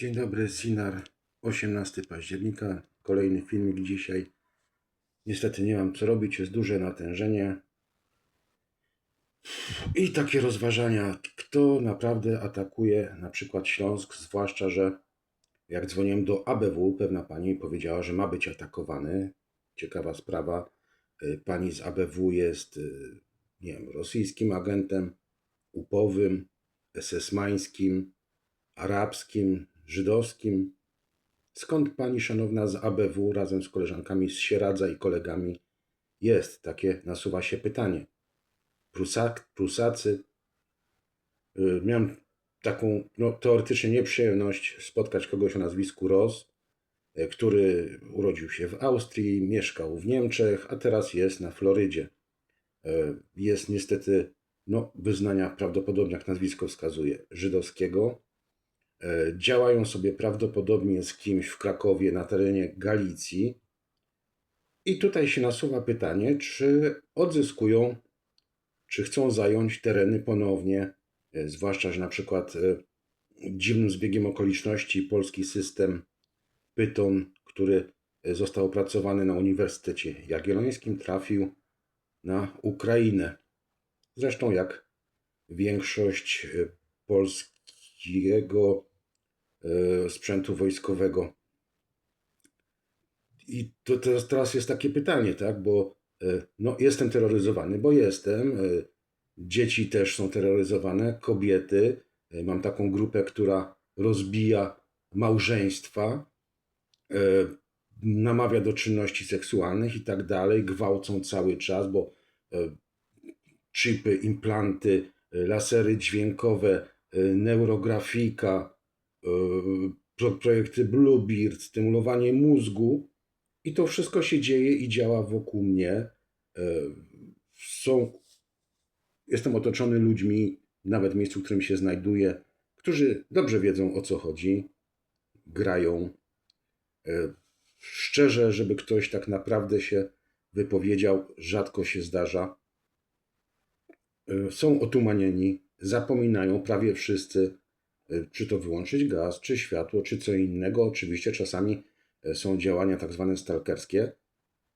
Dzień dobry, Sinar, 18 października, kolejny filmik dzisiaj. Niestety nie mam co robić, jest duże natężenie. I takie rozważania, kto naprawdę atakuje na przykład Śląsk, zwłaszcza, że jak dzwoniłem do ABW, pewna pani powiedziała, że ma być atakowany. Ciekawa sprawa. Y, Pani z ABW jest, y, nie wiem, rosyjskim agentem, upowym, SS-mańskim, arabskim, żydowskim. Skąd pani szanowna z ABW razem z koleżankami z Sieradza i kolegami jest? Takie nasuwa się pytanie. Prusak, Prusacy. Y, Miałem taką no, teoretycznie nieprzyjemność spotkać kogoś o nazwisku Ross, y, który urodził się w Austrii, mieszkał w Niemczech, a teraz jest na Florydzie. Y, Jest niestety no, wyznania prawdopodobnie, jak nazwisko wskazuje, żydowskiego. E, Działają sobie prawdopodobnie z kimś w Krakowie na terenie Galicji. I tutaj się nasuwa pytanie, czy odzyskują, czy chcą zająć tereny ponownie, e, zwłaszcza, że na przykład e, dziwnym zbiegiem okoliczności polski system Python, który został opracowany na Uniwersytecie Jagiellońskim, trafił na Ukrainę. Zresztą jak większość polskiego sprzętu wojskowego. I to teraz, jest takie pytanie, tak? Bo e, no, jestem terroryzowany, bo jestem. e, Dzieci też są terroryzowane, kobiety. E, Mam taką grupę, która rozbija małżeństwa, e, namawia do czynności seksualnych i tak dalej, gwałcą cały czas, bo e, chipy, implanty, e, lasery dźwiękowe, e, neurografika, e, projekty Bluebeard, stymulowanie mózgu i to wszystko się dzieje i działa wokół mnie. E, Są, jestem otoczony ludźmi, nawet w miejscu, w którym się znajduję, którzy dobrze wiedzą o co chodzi, grają. E, Szczerze, żeby ktoś tak naprawdę się wypowiedział, rzadko się zdarza są otumanieni, zapominają prawie wszyscy, czy to wyłączyć gaz, czy światło, czy co innego. Oczywiście czasami y, są działania tak zwane stalkerskie,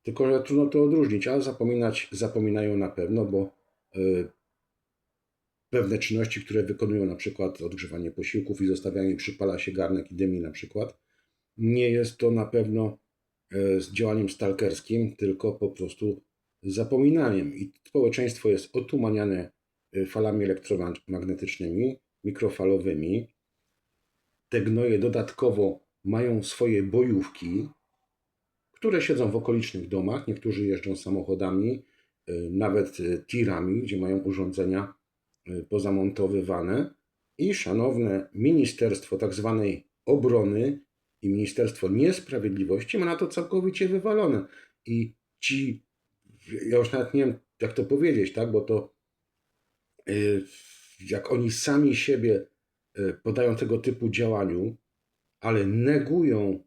tylko że trudno to odróżnić, ale zapominać zapominają na pewno, bo y, pewne czynności, które wykonują, na przykład odgrzewanie posiłków i zostawianie, przypala się garnek i dymi na przykład, nie jest to na pewno działaniem stalkerskim, tylko po prostu zapominaniem. I społeczeństwo jest otumaniane falami elektromagnetycznymi, mikrofalowymi. Te gnoje dodatkowo mają swoje bojówki, które siedzą w okolicznych domach. Niektórzy jeżdżą samochodami, y, nawet y, tirami, gdzie mają urządzenia y, pozamontowywane. I szanowne Ministerstwo tak zwanej Obrony i Ministerstwo Niesprawiedliwości ma na to całkowicie wywalone. I ci ja już nawet nie wiem, jak to powiedzieć, tak, bo to y, jak oni sami siebie y, podają tego typu działaniu, ale negują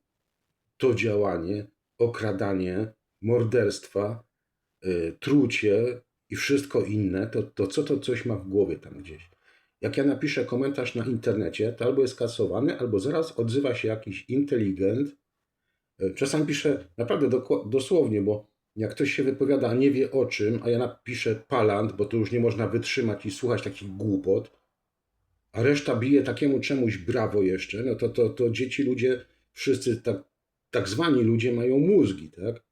to działanie, okradanie, morderstwa, y, trucie i wszystko inne, to, to co to coś ma w głowie tam gdzieś. Jak ja napiszę komentarz na internecie, to albo jest kasowany, albo zaraz odzywa się jakiś inteligent. Y, Czasami piszę naprawdę dosłownie, bo jak ktoś się wypowiada, a nie wie o czym, a ja napiszę palant, bo to już nie można wytrzymać i słuchać takich głupot, a reszta bije takiemu czemuś brawo jeszcze, no to, to, to dzieci, ludzie, wszyscy tak, tak zwani ludzie mają mózgi, tak?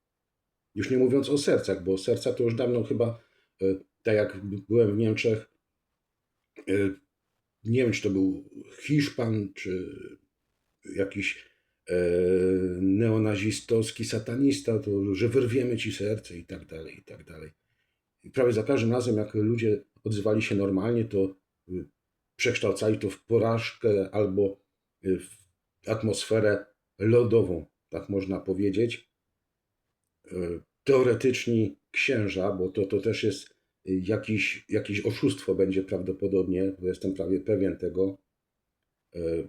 Już nie mówiąc o sercach, bo serca to już dawno chyba, e, tak jak byłem w Niemczech, e, nie wiem, czy to był Hiszpan, czy jakiś neonazistowski satanista, to że wyrwiemy ci serce i tak dalej, i tak dalej. I prawie za każdym razem, jak ludzie odzywali się normalnie, to y, przekształcali to w porażkę albo y, w atmosferę lodową, tak można powiedzieć. Y, Teoretyczni księża, bo to, to też jest jakiś, jakieś oszustwo będzie prawdopodobnie, bo jestem prawie pewien tego, y,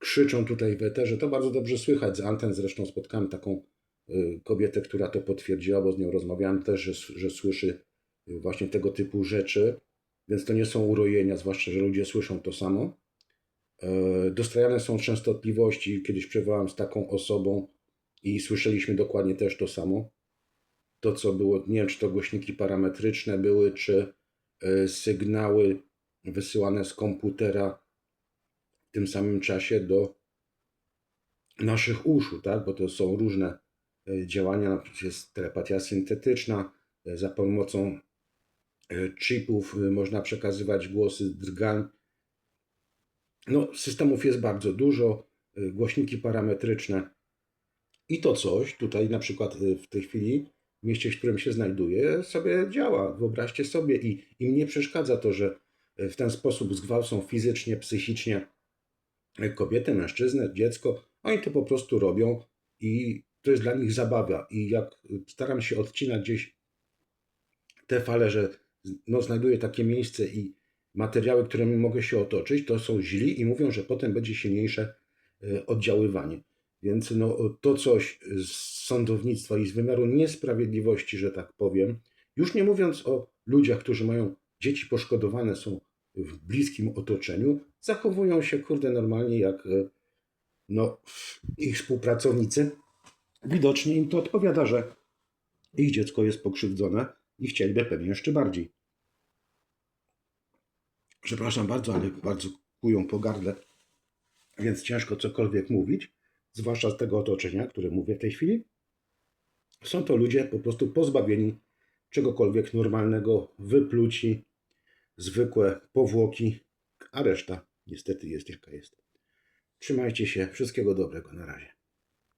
krzyczą tutaj w eterze. To bardzo dobrze słychać z anten. Zresztą spotkałem taką y, kobietę, która to potwierdziła, bo z nią rozmawiałem też, że, że słyszy y, właśnie tego typu rzeczy. Więc to nie są urojenia, zwłaszcza, że ludzie słyszą to samo. E, Dostrajane są częstotliwości. Kiedyś przebywałem z taką osobą i słyszeliśmy dokładnie też to samo. To, co było, nie wiem, czy to głośniki parametryczne były, czy e, sygnały wysyłane z komputera w tym samym czasie do naszych uszu, tak? Bo to są różne e, działania, jest telepatia syntetyczna, e, za pomocą e, chipów można przekazywać głosy drgań. No, systemów jest bardzo dużo, głośniki parametryczne i to coś tutaj na przykład w tej chwili w mieście, w którym się znajduję, sobie działa. Wyobraźcie sobie i im nie przeszkadza to, że w ten sposób zgwałcą fizycznie, psychicznie kobietę, mężczyznę, dziecko. Oni to po prostu robią i to jest dla nich zabawa. I jak staram się odcinać gdzieś te fale, że no, znajduję takie miejsce i materiały, którymi mogę się otoczyć, to są źli i mówią, że potem będzie silniejsze e, oddziaływanie. Więc no, to coś z sądownictwa i z wymiaru niesprawiedliwości, że tak powiem, już nie mówiąc o ludziach, którzy mają dzieci poszkodowane, są w bliskim otoczeniu, zachowują się kurde normalnie jak e, no, ich współpracownicy. Widocznie im to odpowiada, że ich dziecko jest pokrzywdzone i chcieliby pewnie jeszcze bardziej. Przepraszam bardzo, ale bardzo kują po gardle, więc ciężko cokolwiek mówić, zwłaszcza z tego otoczenia, które mówię w tej chwili. Są to ludzie po prostu pozbawieni czegokolwiek normalnego, wypluci, zwykłe powłoki, a reszta niestety jest jaka jest. Trzymajcie się, wszystkiego dobrego, na razie.